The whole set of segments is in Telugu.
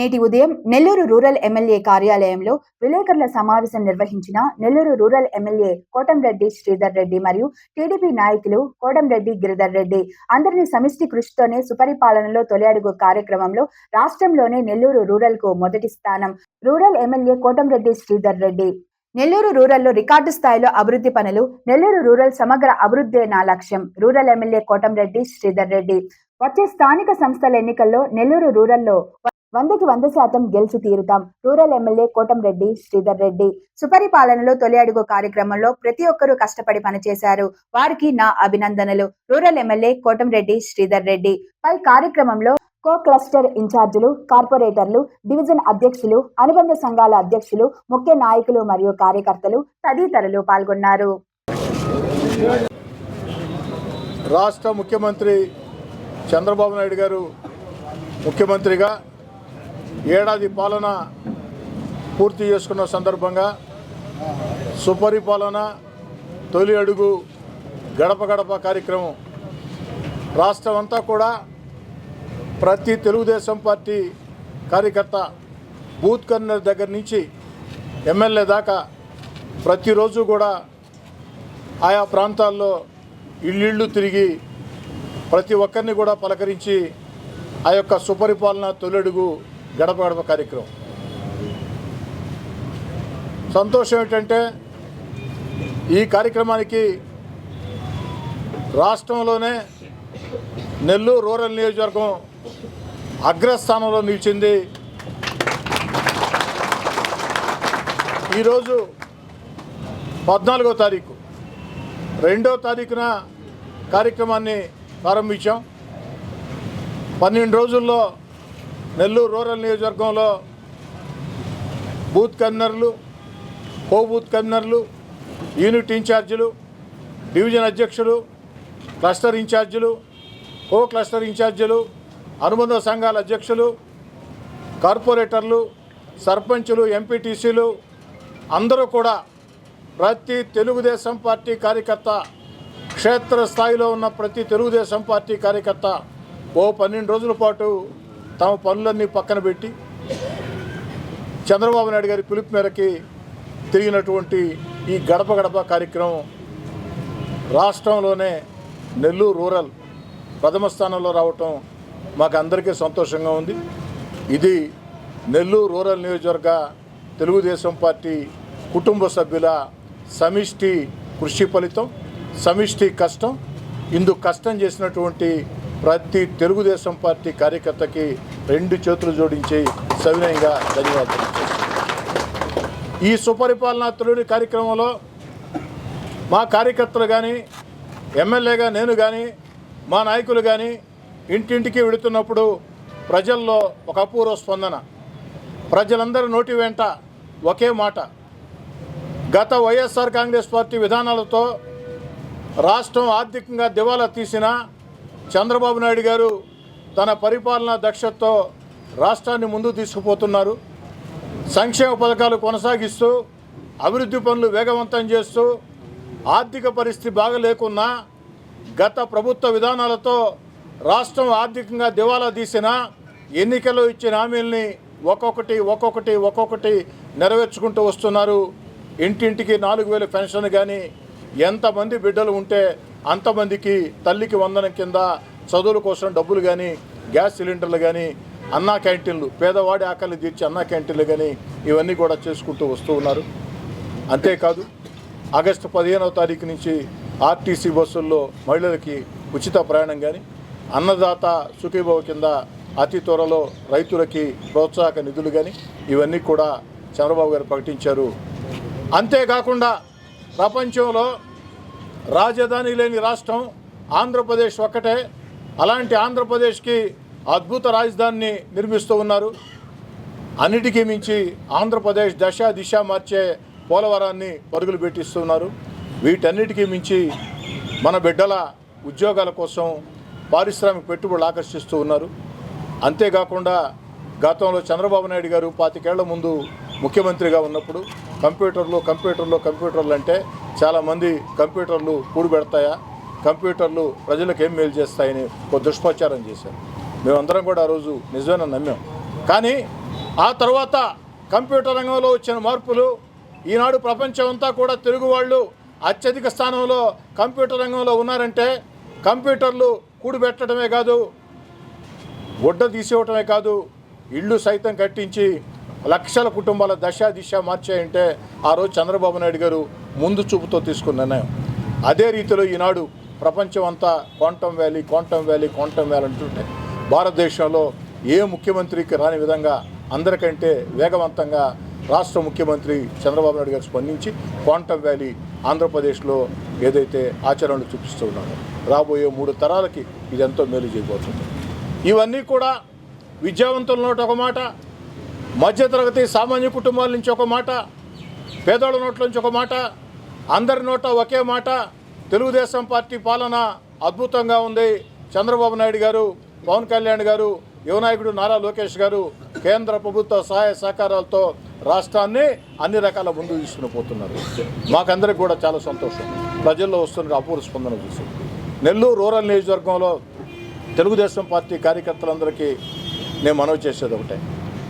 నేటి ఉదయం నెల్లూరు రూరల్ ఎమ్మెల్యే కార్యాలయంలో విలేకరుల సమావేశం నిర్వహించిన నెల్లూరు రూరల్ ఎమ్మెల్యే కోటంరెడ్డి శ్రీధర్ రెడ్డి మరియు టీడీపీ నాయకులు కోటంరెడ్డి గిరిధర్ రెడ్డి. అందరినీ సమిష్టి కృషితోనే సుపరిపాలనలో తొలి అడుగు కార్యక్రమంలో రాష్ట్రంలోనే నెల్లూరు రూరల్కు మొదటి స్థానం. Rural MLA Kotamreddy Sridhar Reddy. Nellore రూరల్లో రికార్డు స్థాయిలో అభివృద్ధి పనులు నెల్లూరు రూరల్ సమగ్ర అభివృద్ధి నా లక్ష్యం రూరల్ ఎమ్మెల్యే కోటంరెడ్డి శ్రీధర్ రెడ్డి. వచ్చే స్థానిక సంస్థల ఎన్నికల్లో నెల్లూరు రూరల్లో వందకి వంద శాతం గెలిచి తీరుతాం. Rural MLA Kotamreddy Sridhar Reddy. సుపరిపాలనలో తొలి అడుగు కార్యక్రమంలో ప్రతి ఒక్కరూ కష్టపడి పనిచేశారు. వారికి నా అభినందనలు. Rural MLA Kotamreddy Sridhar Reddy. పై కార్యక్రమంలో కో క్లస్టర్ ఇన్ఛార్జీలు కార్పొరేటర్లు డివిజన్ అధ్యక్షులు అనుబంధ సంఘాల అధ్యక్షులు ముఖ్య నాయకులు మరియు కార్యకర్తలు తదితరులు పాల్గొన్నారు. రాష్ట్ర ముఖ్యమంత్రి చంద్రబాబు నాయుడు గారు ముఖ్యమంత్రిగా ఏడాది పాలన పూర్తి చేసుకున్న సందర్భంగా సుపరిపాలన తొలి అడుగు గడప గడప కార్యక్రమం. రాష్ట్రం అంతా కూడా ప్రతి తెలుగుదేశం పార్టీ కార్యకర్త బూత్ కన్వీనర్ దగ్గర నుంచి ఎమ్మెల్యే దాకా ప్రతిరోజు కూడా ఆయా ప్రాంతాల్లో ఇళ్ళిళ్ళు తిరిగి ప్రతి ఒక్కరిని కూడా పలకరించి ఆ యొక్క సుపరిపాలన తొలడుగు గడప గడప కార్యక్రమం. సంతోషం ఏంటంటే ఈ కార్యక్రమానికి రాష్ట్రంలోనే నెల్లూరు రూరల్ నియోజకవర్గం అగ్రస్థానంలో నిలిచింది. ఈరోజు పద్నాలుగో తారీఖు. రెండో తారీఖున కార్యక్రమాన్ని ప్రారంభించాం. పన్నెండు రోజుల్లో నెల్లూరు రూరల్ నియోజకవర్గంలో బూత్ కన్వీనర్లు కో బూత్ కన్వీనర్లు యూనిట్ ఇన్ఛార్జీలు డివిజన్ అధ్యక్షులు క్లస్టర్ ఇన్ఛార్జీలు కో క్లస్టర్ ఇన్ఛార్జీలు అనుబంధ సంఘాల అధ్యక్షులు కార్పొరేటర్లు సర్పంచులు ఎంపీటీసీలు అందరూ కూడా ప్రతి తెలుగుదేశం పార్టీ కార్యకర్త క్షేత్ర స్థాయిలో ఉన్న ప్రతి తెలుగుదేశం పార్టీ కార్యకర్త ఓ పన్నెండు రోజుల పాటు తమ పనులన్నీ పక్కన పెట్టి చంద్రబాబు నాయుడు గారి పిలుపు మేరకి తిరిగినటువంటి ఈ గడప గడప కార్యక్రమం రాష్ట్రంలోనే నెల్లూరు రూరల్ ప్రథమ స్థానంలో రావటం మాకు అందరికీ సంతోషంగా ఉంది. ఇది నెల్లూరు రూరల్ నియోజకవర్గ తెలుగుదేశం పార్టీ కుటుంబ సభ్యుల సమిష్టి కృషి ఫలితం సమిష్టి కష్టం. ఇందుకు కష్టం చేసినటువంటి ప్రతి తెలుగుదేశం పార్టీ కార్యకర్తకి రెండు చేతులు జోడించి సవినయంగా ధన్యవాదాలు ఈ సుపరిపాలనా తొలి కార్యక్రమంలో మా కార్యకర్తలు కానీ ఎమ్మెల్యేగా నేను కానీ మా నాయకులు కానీ ఇంటింటికి వెళుతున్నప్పుడు ప్రజల్లో ఒక అపూర్వ స్పందన. ప్రజలందరి నోటి వెంట ఒకే మాట. గత వైఎస్ఆర్ కాంగ్రెస్ పార్టీ విధానాలతో రాష్ట్రం ఆర్థికంగా దివాలా తీసిన చంద్రబాబు నాయుడు గారు తన పరిపాలనా దక్షతతో రాష్ట్రాన్ని ముందుకు తీసుకుపోతున్నారు. సంక్షేమ పథకాలు కొనసాగిస్తూ అభివృద్ధి పనులు వేగవంతం చేస్తూ ఆర్థిక పరిస్థితి బాగలేకున్నా గత ప్రభుత్వ విధానాలతో రాష్ట్రం ఆర్థికంగా దివాలా తీసిన ఎన్నికల్లో ఇచ్చిన హామీల్ని ఒక్కొక్కటి ఒక్కొక్కటి ఒక్కొక్కటి నెరవేర్చుకుంటూ వస్తున్నారు. ఇంటింటికి నాలుగు వేలు పెన్షన్ కానీ ఎంతమంది బిడ్డలు ఉంటే అంతమందికి తల్లికి వందనం కింద చదువుల కోసం డబ్బులు కానీ గ్యాస్ సిలిండర్లు కానీ అన్నా క్యాంటీన్లు పేదవాడి ఆకలి తీర్చి అన్నా క్యాంటీన్లు కానీ ఇవన్నీ కూడా చేసుకుంటూ వస్తూ ఉన్నారు. అంతేకాదు ఆగస్టు పదిహేనవ తారీఖు నుంచి ఆర్టీసీ బస్సుల్లో మహిళలకి ఉచిత ప్రయాణం కానీ అన్నదాత సుఖీభవ కింద అతి త్వరలో రైతులకి ప్రోత్సాహక నిధులు కానీ ఇవన్నీ కూడా చంద్రబాబు గారు ప్రకటించారు. అంతేకాకుండా ప్రపంచంలో రాజధాని లేని రాష్ట్రం ఆంధ్రప్రదేశ్ ఒక్కటే. అలాంటి ఆంధ్రప్రదేశ్కి అద్భుత రాజధానిని నిర్మిస్తూ ఉన్నారు. అన్నిటికీ మించి ఆంధ్రప్రదేశ్ దశ దిశ మార్చే పోలవరాన్ని పరుగులు పెట్టిస్తున్నారు వీటన్నిటికీ మించి మన బిడ్డల ఉద్యోగాల కోసం పారిశ్రామిక పెట్టుబడులు ఆకర్షిస్తూ ఉన్నారు. అంతేకాకుండా గతంలో చంద్రబాబు నాయుడు గారు పాతికేళ్ళ ముందు ముఖ్యమంత్రిగా ఉన్నప్పుడు కంప్యూటర్లు కంప్యూటర్లు కంప్యూటర్లు అంటే చాలామంది కంప్యూటర్లు కూడిపెడతాయా కంప్యూటర్లు ప్రజలకు ఏం మేలు చేస్తాయని ఒక దుష్ప్రచారం చేశారు. మేమందరం కూడా ఆ రోజు నిజమైన నమ్మాం. కానీ ఆ తర్వాత కంప్యూటర్ రంగంలో వచ్చిన మార్పులు ఈనాడు ప్రపంచం అంతా కూడా తెలుగు వాళ్ళు అత్యధిక స్థానంలో కంప్యూటర్ రంగంలో ఉన్నారంటే కంప్యూటర్లు కూడిపెట్టడమే కాదు గుడ్డ తీసేయటమే కాదు ఇళ్ళు సైతం కట్టించి లక్షల కుటుంబాల దశ దిశ మార్చాయంటే ఆ రోజు చంద్రబాబు నాయుడు గారు ముందు చూపుతో తీసుకున్న నిర్ణయం. అదే రీతిలో ఈనాడు ప్రపంచం అంతా quantum valley quantum valley quantum valley అంటుంటే భారతదేశంలో ఏ ముఖ్యమంత్రికి రాని విధంగా అందరికంటే వేగవంతంగా రాష్ట్ర ముఖ్యమంత్రి చంద్రబాబు నాయుడు గారు స్పందించి క్వాంటమ్ వ్యాలీ ఆంధ్రప్రదేశ్లో ఏదైతే ఆచరణలు చూపిస్తూ ఉన్నారో రాబోయే మూడు తరాలకి ఇది ఎంతో మేలు చేయబోతుంది. ఇవన్నీ కూడా విద్యావంతుల నోట ఒక మాట మధ్యతరగతి సామాన్య కుటుంబాల నుంచి ఒక మాట పేదోళ్ళ నోట్ల నుంచి ఒక మాట అందరి నోట ఒకే మాట తెలుగుదేశం పార్టీ పాలన అద్భుతంగా ఉంది. చంద్రబాబు నాయుడు గారు పవన్ కళ్యాణ్ గారు యువనాయకుడు నారా లోకేష్ గారు కేంద్ర ప్రభుత్వ సహాయ సహకారాలతో రాష్ట్రాన్ని అన్ని రకాల ముందు తీసుకుని పోతున్నారు. మాకందరికి కూడా చాలా సంతోషం. ప్రజల్లో వస్తున్న అపూర్వ స్పందన చూసి. నెల్లూరు రూరల్ నియోజకవర్గంలో తెలుగుదేశం పార్టీ కార్యకర్తలందరికీ నేను మనవి చేసేది ఒకటే.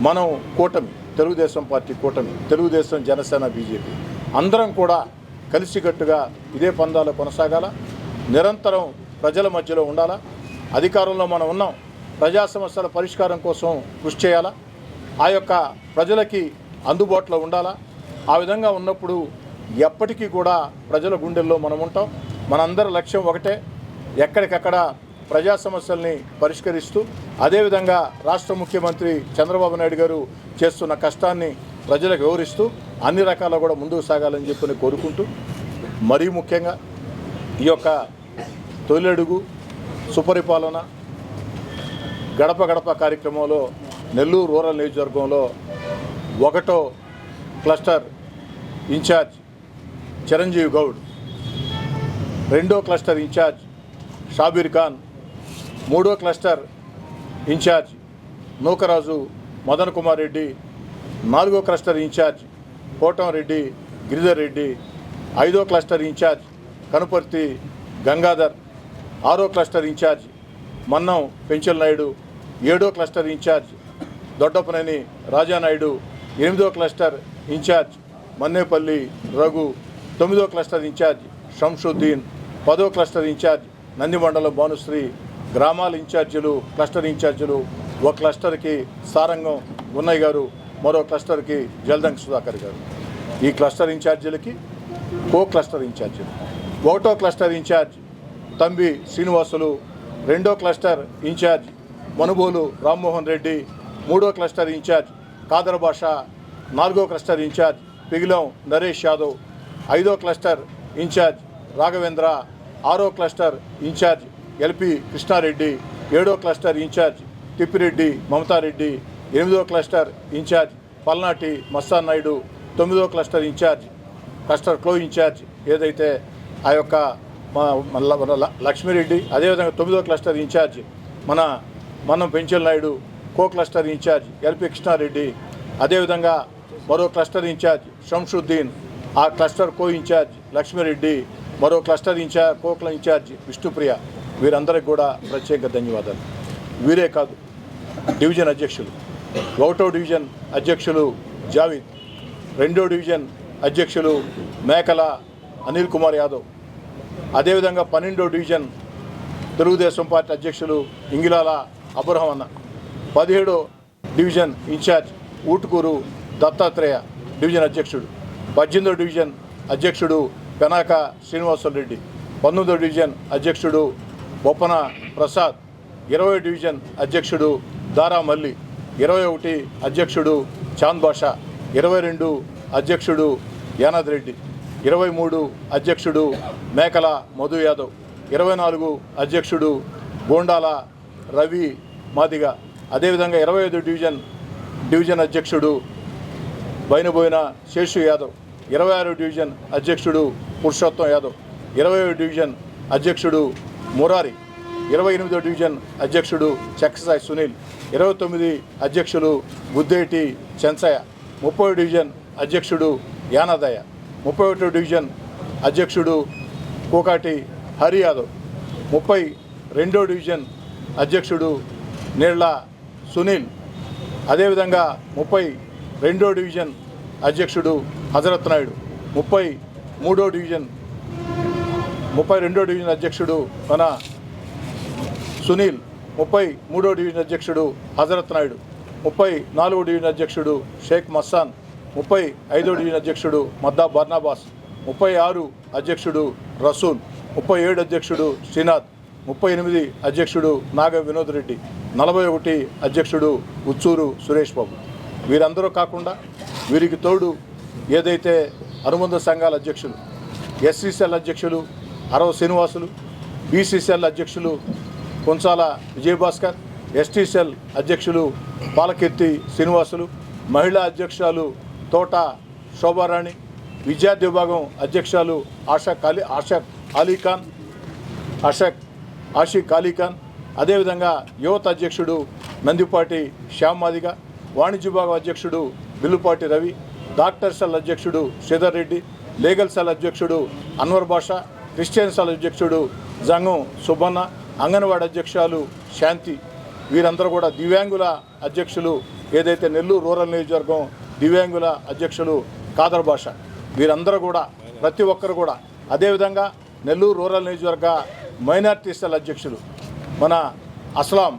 మనం కూటమి తెలుగుదేశం పార్టీ కూటమి తెలుగుదేశం జనసేన బీజేపీ అందరం కూడా కలిసికట్టుగా ఇదే పందాలు కొనసాగాల? నిరంతరం ప్రజల మధ్యలో ఉండాలా? అధికారంలో మనం ఉన్నాం. ప్రజా సమస్యల పరిష్కారం కోసం కృషి చేయాలా? ఆ యొక్క ప్రజలకి అందుబాటులో ఉండాలా? ఆ విధంగా ఉన్నప్పుడు ఎప్పటికీ కూడా ప్రజల గుండెల్లో మనం ఉంటాం. మనందరి లక్ష్యం ఒకటే. ఎక్కడికక్కడ ప్రజా సమస్యల్ని పరిష్కరిస్తూ అదేవిధంగా రాష్ట్ర ముఖ్యమంత్రి చంద్రబాబు నాయుడు గారు చేస్తున్న కష్టాన్ని ప్రజలకు వివరిస్తూ అన్ని రకాల కూడా ముందుకు సాగాలని చెప్పని కోరుకుంటూ మరీ ముఖ్యంగా ఈ యొక్క తొలి అడుగు సుపరిపాలన గడప గడప కార్యక్రమంలో నెల్లూరు రూరల్ నియోజకవర్గంలో ఒకటో క్లస్టర్ ఇన్ఛార్జ్ చిరంజీవి గౌడ్ రెండో క్లస్టర్ ఇన్ఛార్జ్ షాబీర్ ఖాన్ మూడో cluster in charge Nookaraju Madan Kumar Reddy నాలుగో cluster in charge Kotamreddy Giridhar Reddy ఐదో cluster in charge Kanuparthi Gangadhar ఆరో cluster in charge Mannam Penchal Naidu ఏడో క్లస్టర్ ఇన్ఛార్జ్ దొడ్డపనేని రాజానాయుడు ఎనిమిదో క్లస్టర్ ఇన్ఛార్జ్ మన్నేపల్లి రఘు తొమ్మిదో క్లస్టర్ ఇన్ఛార్జ్ షంషుద్దీన్ పదో క్లస్టర్ ఇన్ఛార్జ్ నందిమండలం భానుశ్రీ గ్రామాల ఇన్ఛార్జీలు క్లస్టర్ ఇన్ఛార్జీలు ఒక క్లస్టర్కి సారంగం ఉన్నయ్య గారు మరో క్లస్టర్కి జల్దంగ్ సుధాకర్ గారు. ఈ క్లస్టర్ ఇన్ఛార్జీలకి కో క్లస్టర్ ఇన్ఛార్జీలు. ఒకటో క్లస్టర్ ఇన్ఛార్జ్ తంబి శ్రీనివాసులు రెండో క్లస్టర్ ఇన్ఛార్జ్ మనుబోలు రామ్మోహన్ రెడ్డి మూడో క్లస్టర్ ఇన్ఛార్జ్ కాదర్ భాష నాలుగో క్లస్టర్ ఇన్ఛార్జ్ పిగిలం నరేష్ యాదవ్ ఐదో క్లస్టర్ ఇన్ఛార్జ్ రాఘవేంద్ర ఆరో క్లస్టర్ ఇన్ఛార్జ్ ఎల్పి కృష్ణారెడ్డి ఏడో క్లస్టర్ ఇన్ఛార్జ్ తిప్పిరెడ్డి మమతారెడ్డి ఎనిమిదో క్లస్టర్ ఇన్ఛార్జ్ పల్నాటి మస్తాన్ నాయుడు తొమ్మిదో క్లస్టర్ ఇన్ఛార్జ్ క్లస్టర్ క్లో ఇన్ఛార్జ్ ఏదైతే ఆ యొక్క మా మన ల- అదేవిధంగా తొమ్మిదో క్లస్టర్ ఇన్ఛార్జ్ మన మనం Penchal Naidu co cluster incharge LP Krishnareddy అదేవిధంగా మరో క్లస్టర్ ఇన్ఛార్జ్ షంషుద్దీన్ ఆ క్లస్టర్ కో ఇన్ఛార్జ్ లక్ష్మీరెడ్డి మరో cluster incharge co incharge Vishnupriya. వీరందరికి కూడా ప్రత్యేక ధన్యవాదాలు. వీరే కాదు డివిజన్ అధ్యక్షులు. ఒకటో డివిజన్ అధ్యక్షులు జావీద్ రెండో డివిజన్ అధ్యక్షులు మేకల అనిల్ కుమార్ యాదవ్. అదేవిధంగా పన్నెండో డివిజన్ తెలుగుదేశం పార్టీ అధ్యక్షులు ఇంగిలాల అబ్రహం అన్న. పదిహేడో division incharge Utukuru Dattatreya division అధ్యక్షుడు. పద్దెనిమిదో డివిజన్ అధ్యక్షుడు పెనాక శ్రీనివాసరెడ్డి. పంతొమ్మిదో డివిజన్ అధ్యక్షుడు బొప్పన ప్రసాద్ ఇరవై డివిజన్ అధ్యక్షుడు దారా మల్లి ఇరవై ఒకటి అధ్యక్షుడు చాంద్ బాషా ఇరవై రెండు అధ్యక్షుడు యానాద్ రెడ్డి ఇరవై మూడు అధ్యక్షుడు మేకల మధు యాదవ్ ఇరవై నాలుగు అధ్యక్షుడు గోండాల రవి మాదిగ. అదేవిధంగా ఇరవై ఐదు డివిజన్ డివిజన్ అధ్యక్షుడు బైనబోయిన శేషు యాదవ్ ఇరవై ఆరు డివిజన్ అధ్యక్షుడు పురుషోత్తం యాదవ్ ఇరవై ఏడు డివిజన్ అధ్యక్షుడు మురారి ఇరవై ఎనిమిదో డివిజన్ అధ్యక్షుడు చక్రసాయి సునీల్ ఇరవై తొమ్మిది అధ్యక్షులు బుద్దేటి చెన్సయ్య ముప్పై డివిజన్ అధ్యక్షుడు యానాదయ్య ముప్పై ఒకటో డివిజన్ అధ్యక్షుడు కోకాటి హరి యాదవ్ ముప్పై రెండో డివిజన్ అధ్యక్షుడు నీళ్ళ సునీల్. అదేవిధంగా ముప్పై రెండో డివిజన్ అధ్యక్షుడు హజరత్ నాయుడు ముప్పై మూడో డివిజన్ ముప్పై రెండో డివిజన్ అధ్యక్షుడు మన సునీల్ ముప్పై మూడో డివిజన్ అధ్యక్షుడు హజరత్ నాయుడు ముప్పై నాలుగో డివిజన్ అధ్యక్షుడు షేక్ మస్తాన్ ముప్పై ఐదో డివిజన్ అధ్యక్షుడు మద్దా బర్నాబాస్ ముప్పై ఆరు అధ్యక్షుడు రసూల్ ముప్పై ఏడు అధ్యక్షుడు శ్రీనాథ్ ముప్పై ఎనిమిది అధ్యక్షుడు నాగ వినోద్ రెడ్డి నలభై ఒకటి అధ్యక్షుడు ఉచ్చూరు సురేష్ బాబు. వీరందరూ కాకుండా వీరికి తోడు ఏదైతే అనుబంధ సంఘాల అధ్యక్షులు ఎస్సీసీఎల్ అధ్యక్షులు అరవ శ్రీనివాసులు బీసీసీఎల్ అధ్యక్షులు కొంచాల విజయభాస్కర్ ఎస్టీసీఎల్ అధ్యక్షులు పాలకీర్తి శ్రీనివాసులు మహిళా అధ్యక్షురాలు తోట శోభారాణి విద్యార్థి విభాగం అధ్యక్షురాలు ఆశా అలీ ఆశా అలీఖాన్ అషక్ ఆషిక్ అలీఖాన్ అదేవిధంగా యువత అధ్యక్షుడు నందిపాటి శ్యామాదిగ వాణిజ్య విభాగం అధ్యక్షుడు బిల్లుపాటి రవి డాక్టర్ సెల్ అధ్యక్షుడు శ్రీధర్ రెడ్డి లీగల్ సెల్ అధ్యక్షుడు అన్వర్ బాషా క్రిస్టియన్ అధ్యక్షుడు జంగం సుబ్బన్న అంగన్వాడీ అధ్యక్షులు శాంతి వీరందరూ కూడా దివ్యాంగుల అధ్యక్షులు ఏదైతే నెల్లూరు రూరల్ నియోజకవర్గం దివ్యాంగుల అధ్యక్షులు కాదర్ భాష వీరందరూ కూడా ప్రతి ఒక్కరు కూడా అదేవిధంగా నెల్లూరు రూరల్ నియోజకవర్గ మైనార్టీ సెల్ అధ్యక్షులు మన అస్లాం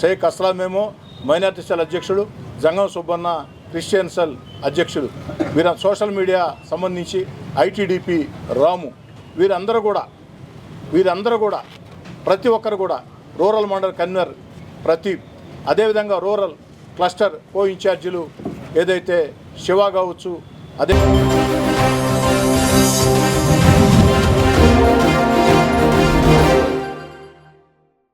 షేక్ అస్లాం ఏమో మైనార్టీ సెల్ అధ్యక్షుడు జంగం సుబ్బన్న క్రిస్టియన్ సెల్ అధ్యక్షుడు వీర సోషల్ మీడియా సంబంధించి ఐటీడీపీ రాము వీరందరూ కూడా వీరందరూ కూడా ప్రతి ఒక్కరు కూడా రూరల్ మండల్ కన్వీనర్ ప్రతీప్ అదేవిధంగా రూరల్ క్లస్టర్ కో ఇన్ఛార్జీలు ఏదైతే శివ కావచ్చు అదే